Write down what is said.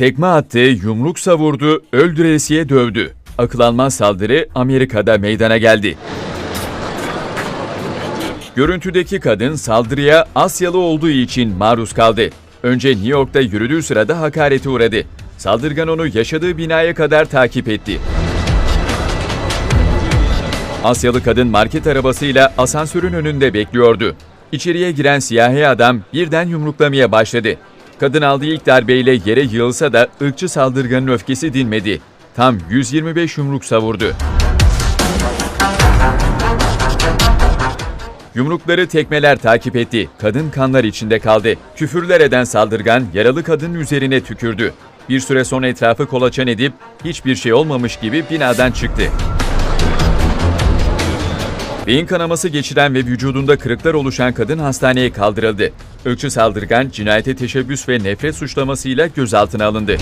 Tekme attı, yumruk savurdu, öldüresiye dövdü. Akıl almaz saldırı Amerika'da meydana geldi. Görüntüdeki kadın saldırıya Asyalı olduğu için maruz kaldı. Önce New York'ta yürüdüğü sırada hakarete uğradı. Saldırgan onu yaşadığı binaya kadar takip etti. Asyalı kadın market arabasıyla asansörün önünde bekliyordu. İçeriye giren siyahi adam birden yumruklamaya başladı. Kadın aldığı ilk darbeyle yere yığılsa da ırkçı saldırganın öfkesi dinmedi. Tam 125 yumruk savurdu. Yumrukları tekmeler takip etti. Kadın kanlar içinde kaldı. Küfürler eden saldırgan yaralı kadının üzerine tükürdü. Bir süre sonra etrafı kolaçan edip hiçbir şey olmamış gibi binadan çıktı. Beyin kanaması geçiren ve vücudunda kırıklar oluşan kadın hastaneye kaldırıldı. Irkçı saldırgan cinayete teşebbüs ve nefret suçlamasıyla gözaltına alındı.